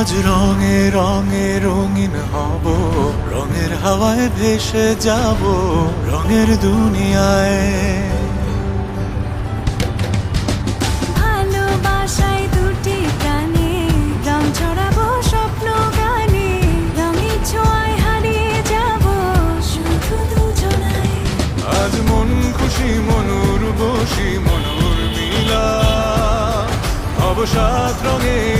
আজ রঙে রঙে রঙিন হব। রঙের হাওয়ায় ভেসে যাব রঙের দুনিয়ায়। রঙের মন খুশি মনুর বসি মনুর মিলা। অবসাদ রঙে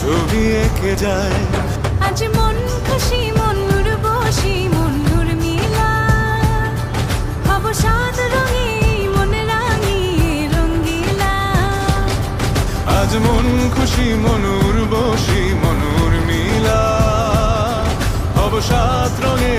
ছবি এঁকে যায়। আজ মন খুশি মন বসি মন মিলা। হব সাত রঙে মন রাঙিয়ে রঙ্গিলা আজ মন খুশি মনুর বসি মনুর মিলা। অবসাদ রঙে